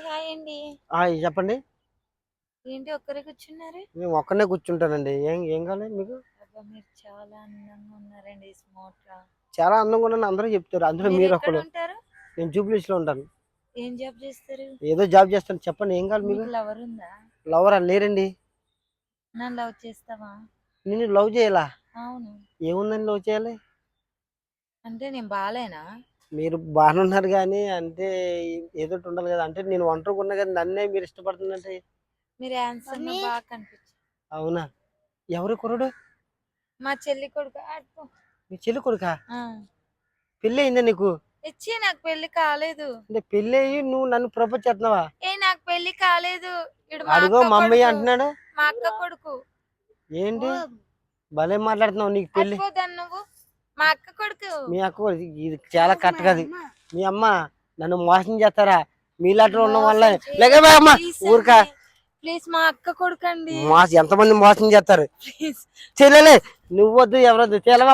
Hi అండి. ఆ, చెప్పండి. ఏంటి ఒక్కరే కూర్చున్నారు? మేము ఒక్కనే కూర్చుంటానండి. ఏం ఏం కావాలి మీకు? మీరు చాలా అందంగా ఉన్నారండి స్మార్ట్గా. చాలా అందంగా ఉన్నాను అందరూ చెప్తారు. అందులో మీరు ఒక్కడు ఉంటారు? నేను జూబ్లీస్లో ఉంటాను. ఏం జాబ్ చేస్తారు? ఏదో జాబ్ చేస్తాను. చెప్పండి ఏం కావాలి మీకు మీకు? లవర్ ఉందా? లవర్ లేరండి. నన్ను లవ్ చేస్తావా? నేను లవ్ చేయాలా? అవును. ఏముందని లవ్ చేయాలి? అంటే నేను బాలేనా? మీరు బాగానే ఉన్నారు కానీ అంటే ఏదో ఒకటి ఉండాలి కదా. అంటే నేను ఒంటరిగా ఉన్నా కానీ నన్నే మీరు ఇష్టపడుతుందంటే మీరు ఆన్సర్ బాగా కనిపించారు అవునా? ఎవరు కుర్రుడు? మా చెల్లి కొడుకు. మీ చెల్లి కొడుకా. పెళ్ళి అయిందా నీకు? ఇచ్చి నాకు పెళ్ళి కాలేదు. అంటే పెళ్ళి అయ్యి నువ్వు నన్ను ప్రపోజ్ చేస్తున్నావా? ఏ నాకు పెళ్ళి కాలేదు. ఈడు మా అడుగో అక్క మమ్మీ కొడుకు. అంటున్నాడు? మా అక్క కొడుకు. ఏంటి? భలే మాట్లాడుతున్నావు నీకు పెళ్ళి. అట్టుకోదాన్ని నువ్వు. మా అక్క కొడుకు. మీ అక్క కూడా ఇది- చాలా కరెక్ట్ కాదు మీ అమ్మ నన్ను మోసం చేస్తారా? మీలాంటి ఉండడం వల్ల లేకపోతే అమ్మ ఊరికా? ప్లీజ్ మా అక్క కొడుకు అండి మోసం ఎంతమంది మోసం చేస్తారు? చెల్లెలే నువ్వు వద్దు ఎవరొద్దు. తెలవా